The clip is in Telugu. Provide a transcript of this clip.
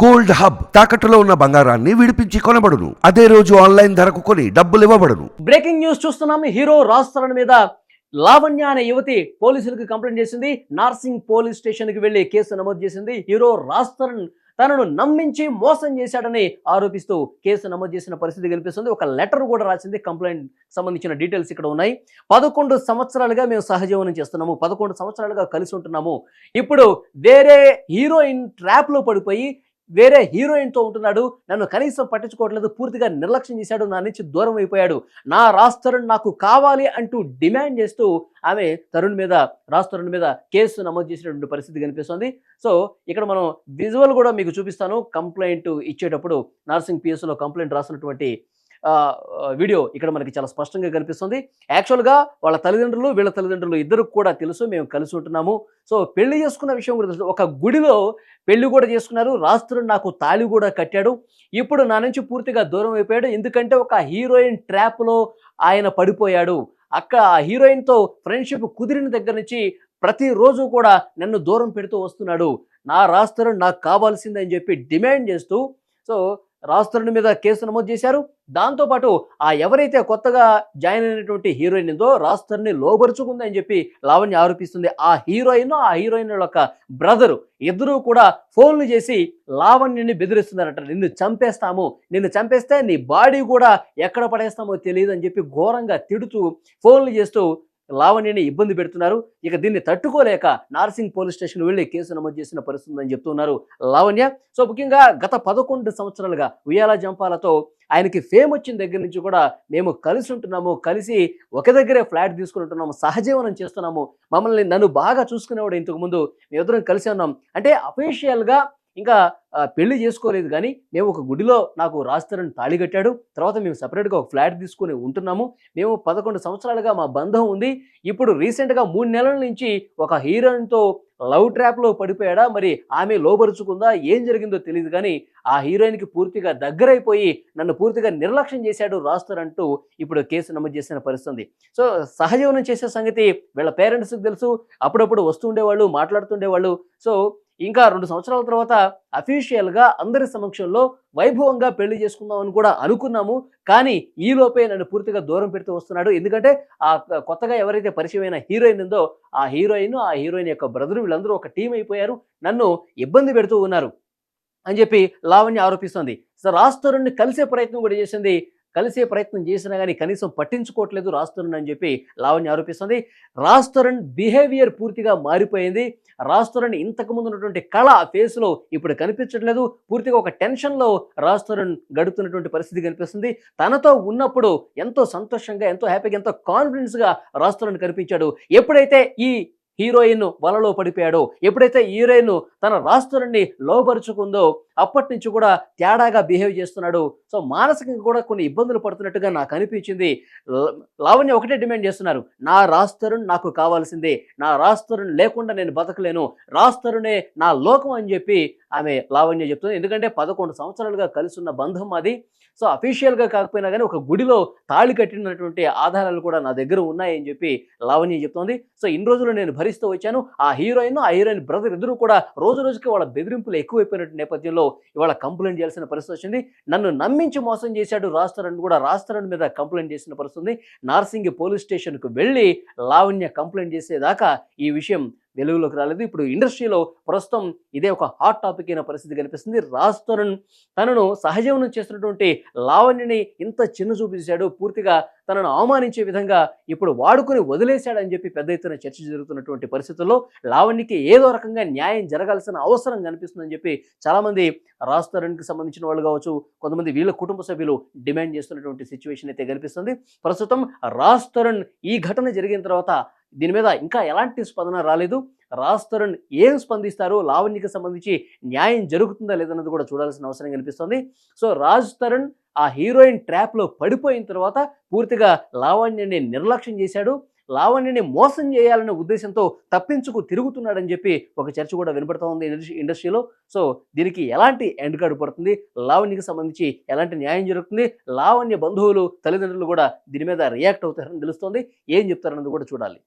గోల్డ్ హబ్ తాకట్టులో ఉన్న బంగారాన్ని విడిపించి కొనబడును. అదే రోజు ఆన్లైన్ ధరకు కొని డబ్బులు ఇవ్వబడును. బ్రేకింగ్ న్యూస్ చూస్తున్నాం. హీరో రాజ్ తరుణ్ మీద లావణ్య అనే యువతి పోలీసులకు కంప్లైంట్ చేసింది. నార్సింగ్ పోలీస్ స్టేషన్కి వెళ్ళి కేసు నమోదు చేసింది. హీరో రాజ్ తరుణ్ తనను నమ్మించి మోసం చేశాడని ఆరోపిస్తూ కేసు నమోదు చేసిన పరిస్థితి కనిపిస్తుంది. ఒక లెటర్ కూడా రాసింది. కంప్లైంట్ సంబంధించిన డీటెయిల్స్ ఇక్కడ ఉన్నాయి. పదకొండు సంవత్సరాలుగా మేము సహజీవనం చేస్తున్నాము. పదకొండు సంవత్సరాలుగా కలిసి ఉంటున్నాము. ఇప్పుడు వేరే హీరోయిన్ ట్రాప్లో పడిపోయి వేరే హీరోయిన్తో ఉంటున్నాడు. నన్ను కనీసం పట్టించుకోవట్లేదు. పూర్తిగా నిర్లక్ష్యం చేశాడు. నా నుంచి దూరం అయిపోయాడు. నా రాజ్ తరుణ్ నాకు కావాలి అంటూ డిమాండ్ చేస్తూ ఆమె తరుణ్ మీద రాస్తరుణ్ మీద కేసు నమోదు చేసినటువంటి పరిస్థితి కనిపిస్తుంది. సో ఇక్కడ మనం విజువల్ కూడా మీకు చూపిస్తాను. కంప్లైంట్ ఇచ్చేటప్పుడు నర్సింగ్ పిఎస్లో కంప్లైంట్ రాసినటువంటి వీడియో ఇక్కడ మనకి చాలా స్పష్టంగా కనిపిస్తుంది. యాక్చువల్గా వాళ్ళ తల్లిదండ్రులు వీళ్ళ తల్లిదండ్రులు ఇద్దరు కూడా తెలుసు మేము కలిసి ఉంటున్నాము. సో పెళ్ళి చేసుకున్న విషయం కూడా తెలుసు ఒక గుడిలో పెళ్ళి కూడా చేసుకున్నారు. రాత్రుడు నాకు తాళి కూడా కట్టాడు. ఇప్పుడు నా నుంచి పూర్తిగా దూరం అయిపోయాడు. ఎందుకంటే ఒక హీరోయిన్ ట్రాప్లో ఆయన పడిపోయాడు. అక్కడ ఆ హీరోయిన్తో ఫ్రెండ్షిప్ కుదిరిన దగ్గర నుంచి ప్రతిరోజు కూడా నన్ను దూరం పెడుతూ వస్తున్నాడు. నా రాస్తరుడు నాకు కావాల్సిందని చెప్పి డిమాండ్ చేస్తూ సో రాస్తరుడి మీద కేసు నమోదు చేశారు. దాంతోపాటు ఆ ఎవరైతే కొత్తగా జాయిన్ అయినటువంటి హీరోయిన్ ఉందో రాస్తర్ని లోబరుచుకుంది అని చెప్పి లావణ్య ఆరోపిస్తుంది. ఆ హీరోయిన్ ఆ హీరోయిన్ యొక్క బ్రదరు ఇద్దరూ కూడా ఫోన్లు చేసి లావణ్యని బెదిరిస్తున్నారట. నిన్ను చంపేస్తాము నిన్ను చంపేస్తే నీ బాడీ కూడా ఎక్కడ పడేస్తామో తెలియదు అని చెప్పి ఘోరంగా తిడుతూ ఫోన్లు చేస్తూ లావణ్యని ఇబ్బంది పెడుతున్నారు. ఇక దీన్ని తట్టుకోలేక నార్సింగ్ పోలీస్ స్టేషన్ వెళ్ళి కేసు నమోదు చేసిన పరిస్థితి అని చెప్తున్నారు లావణ్య. సో ముఖ్యంగా గత పదకొండు సంవత్సరాలుగా ఉయ్యాల జంపాలతో ఆయనకి ఫేమ్ వచ్చిన దగ్గర నుంచి కూడా మేము కలిసి ఉంటున్నాము. కలిసి ఒక దగ్గరే ఫ్లాట్ తీసుకుంటున్నాము సహజీవనం చేస్తున్నాము. మమ్మల్ని నన్ను బాగా చూసుకునేవాడు ఇంతకుముందు. మేమిద్దరం కలిసి ఉన్నాం. అంటే అఫీషియల్గా ఇంకా పెళ్ళి చేసుకోలేదు కానీ మేము ఒక గుడిలో నాకు రాస్తారని తాళి కట్టాడు. తర్వాత మేము సపరేట్గా ఒక ఫ్లాట్ తీసుకుని ఉంటున్నాము. మేము పదకొండు సంవత్సరాలుగా మా బంధం ఉంది. ఇప్పుడు రీసెంట్గా మూడు నెలల నుంచి ఒక హీరోయిన్తో లవ్ ట్రాప్లో పడిపోయాడా? మరి ఆమె లోపరుచుకుందా ఏం జరిగిందో తెలియదు కానీ ఆ హీరోయిన్కి పూర్తిగా దగ్గరైపోయి నన్ను పూర్తిగా నిర్లక్ష్యం చేశాడు రాస్తారంటూ ఇప్పుడు కేసు నమోదు చేసిన పరిస్థితి సో సహజీవనం చేసే సంగతి వీళ్ళ పేరెంట్స్కి తెలుసు. అప్పుడప్పుడు వస్తుండేవాళ్ళు మాట్లాడుతుండేవాళ్ళు సో ఇంకా రెండు సంవత్సరాల తర్వాత అఫీషియల్గా అందరి సమక్షంలో వైభవంగా పెళ్ళి చేసుకుందామని కూడా అనుకున్నాము. కానీ ఈలోపే నన్ను పూర్తిగా దూరం పెడుతూ వస్తున్నాడు. ఎందుకంటే ఆ కొత్తగా ఎవరైతే పరిచయమైన హీరోయిన్ ఉందో ఆ హీరోయిన్ ఆ హీరోయిన్ యొక్క బ్రదర్ వీళ్ళందరూ ఒక టీం అయిపోయారు. నన్ను ఇబ్బంది పెడుతూ ఉన్నారు అని చెప్పి లావణ్య ఆరోపిస్తోంది. సో రాస్తరుణ్ణి కలిసే ప్రయత్నం కూడా చేసింది కలిసే ప్రయత్నం చేసినా కానీ కనీసం పట్టించుకోవట్లేదు రాస్తరుణ్ అని చెప్పి లావణ్య ఆరోపిస్తుంది. రాస్తరుణ్ బిహేవియర్ పూర్తిగా మారిపోయింది. రాస్తరుణ్ ఇంతకు ముందు ఉన్నటువంటి కళ ఫేస్లో ఇప్పుడు కనిపించట్లేదు. పూర్తిగా ఒక టెన్షన్లో రాస్తరుణ్ గడుపుతున్నటువంటి పరిస్థితి కనిపిస్తుంది. తనతో ఉన్నప్పుడు ఎంతో సంతోషంగా ఎంతో హ్యాపీగా ఎంతో కాన్ఫిడెన్స్గా రాస్తరుణ్ కనిపించాడు. ఎప్పుడైతే ఈ హీరోయిన్ వలలో పడిపోయాడో ఎప్పుడైతే హీరోయిన్ తన రాస్తులని లోపరుచుకుందో అప్పటి నుంచి కూడా తేడాగా బిహేవ్ చేస్తున్నాడు. సో మానసికంగా కూడా కొన్ని ఇబ్బందులు పడుతున్నట్టుగా నాకు అనిపించింది. లావణ్య ఒకటే డిమాండ్ చేస్తున్నారు. నా రాస్తరుణ్ నాకు కావాల్సిందే. నా రాస్తరుణ్ లేకుండా నేను బతకలేను. రాస్తరుణే నా లోకం అని చెప్పి ఆమె లావణ్య చెప్తుంది. ఎందుకంటే పదకొండు సంవత్సరాలుగా కలిసి ఉన్న బంధం అది. సో అఫీషియల్గా కాకపోయినా కానీ ఒక గుడిలో తాళి కట్టినటువంటి ఆధారాలు కూడా నా దగ్గర ఉన్నాయని చెప్పి లావణ్య చెప్తోంది. సో ఇన్ని రోజులు నేను భరిస్తూ వచ్చాను. ఆ హీరోయిన్ ఆ హీరోయిన్ బ్రదర్ ఇద్దరు కూడా రోజు రోజుకి వాళ్ళ బెదిరింపులు ఎక్కువైపోయినటువంటి నేపథ్యంలో ఇవాళ కంప్లైంట్ చేయాల్సిన పరిస్థితి వచ్చింది. నన్ను నమ్మించి మోసం చేశాడు రాస్తారని కూడా రాస్తారని మీద కంప్లైంట్ చేసిన పరిస్థితి నార్సింగి పోలీస్ స్టేషన్కు వెళ్ళి లావణ్య కంప్లైంట్ చేసేదాకా ఈ విషయం వెలుగులోకి రాలేదు. ఇప్పుడు ఇండస్ట్రీలో ప్రస్తుతం ఇదే ఒక హాట్ టాపిక్ అయిన పరిస్థితి కనిపిస్తుంది. రాజ్ తరుణ్ తనను సహజీవనం చేస్తున్నటువంటి లావణ్యని ఇంత చిన్న చూపించాడు పూర్తిగా తనను అవమానించే విధంగా ఇప్పుడు వాడుకొని వదిలేశాడని చెప్పి పెద్ద ఎత్తున చర్చ జరుగుతున్నటువంటి పరిస్థితుల్లో లావణ్యకి ఏదో రకంగా న్యాయం జరగాల్సిన అవసరం కనిపిస్తుందని చెప్పి చాలామంది రాజ్ తరుణ్కి సంబంధించిన వాళ్ళు కావచ్చు కొంతమంది వీళ్ళ కుటుంబ సభ్యులు డిమాండ్ చేస్తున్నటువంటి సిచ్యువేషన్ అయితే కనిపిస్తుంది. ప్రస్తుతం రాజ్ తరుణ్ ఈ ఘటన జరిగిన తర్వాత దీని మీద ఇంకా ఎలాంటి స్పందన రాలేదు. రాజ్ తరుణ్ ఏం స్పందిస్తారు? లావణ్యకి సంబంధించి న్యాయం జరుగుతుందా లేదన్నది కూడా చూడాల్సిన అవసరం కనిపిస్తుంది. సో రాజ్ తరుణ్ ఆ హీరోయిన్ ట్రాప్లో పడిపోయిన తర్వాత పూర్తిగా లావణ్యని నిర్లక్ష్యం చేశాడు. లావణ్యని మోసం చేయాలనే ఉద్దేశంతో తప్పించుకు తిరుగుతున్నాడని చెప్పి ఒక చర్చ కూడా వినపడుతూ ఉంది ఇండస్ట్రీ ఇండస్ట్రీలో. సో దీనికి ఎలాంటి ఎండ్ కార్డు పడుతుంది? లావణ్యకి సంబంధించి ఎలాంటి న్యాయం జరుగుతుంది? లావణ్య బంధువులు తల్లిదండ్రులు కూడా దీని మీద రియాక్ట్ అవుతారని తెలుస్తోంది. ఏం చెప్తారన్నది కూడా చూడాలి.